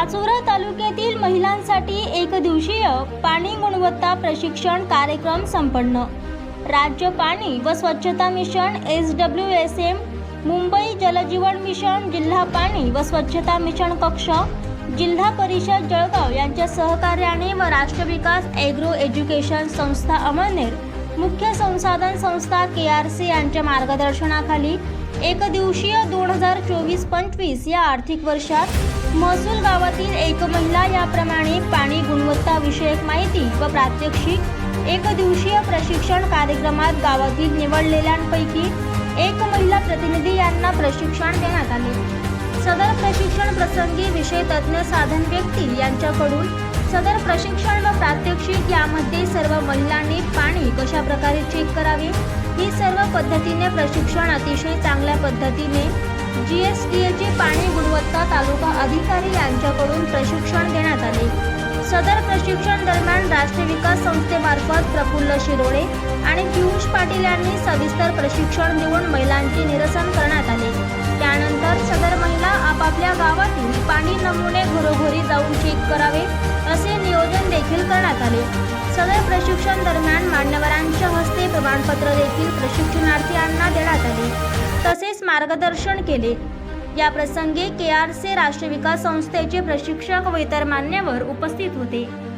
पाचोरा तालुक्यातील महिलांसाठी एक दिवसीय पाणी गुणवत्ता प्रशिक्षण कार्यक्रम संपन्न. राज्य पाणी व स्वच्छता mission S W S M Mumbai Jal Jeevan mission जिल्हा पाणी व स्वच्छता मिशन कक्ष जिल्हा परिषद जळगाव यांच्या सहकार्याने व राष्ट्रविकास ॲग्रो एज्युकेशन संस्था अमळनेर मुख्य संसाधन संस्था के आर सी यांच्या मार्गदर्शनाखाली एक दिवसीय दोन हजार चोवीस पंचवीस या आर्थिक वर्षात महसूल गावातील एक महिला याप्रमाणे पाणी गुणवत्ता विषयक माहिती व प्रात्यक्षिक एक दिवसीय प्रशिक्षण कार्यक्रमात गावातील निवडलेल्यांपैकी एक महिला प्रतिनिधी यांना प्रशिक्षण देण्यात आले. सदर प्रशिक्षण प्रसंगी विषय तज्ज्ञ साधन व्यक्ती यांच्याकडून सदर प्रशिक्षण व प्रात्यक्षिक यामध्ये सर्व महिलांनी पाणी कशा प्रकारे चेक करावे? ही सर्व पद्धतीने प्रशिक्षण अतिशय चांगल्या पद्धतीने जी एस टी एचे पाणी गुणवत्ता तालुका अधिकारी यांच्याकडून प्रशिक्षण देण्यात आले. सदर प्रशिक्षण दरम्यान राष्ट्रीय विकास संस्थेमार्फत प्रफुल्ल शिरोळे आणि पियुष पाटील यांनी सविस्तर प्रशिक्षण देऊन महिलांचे निरसन करण्यात आले. त्यानंतर सदर महिला आपापल्या गावातील पाणी नमुने घरोघरी जाऊन चेक करावे असे नियोजन देखील करण्यात आले. सदर प्रशिक्षण दरम्यान मान्यवरांच्या हस्ते प्रमाणपत्र देखील प्रशिक्षणार्थींना देण्यात आले. तसेच मार्गदर्शन केले. या प्रसंगी के आर सी राष्ट्रविकास संस्थेचे प्रशिक्षक व इतर मान्यवर उपस्थित होते.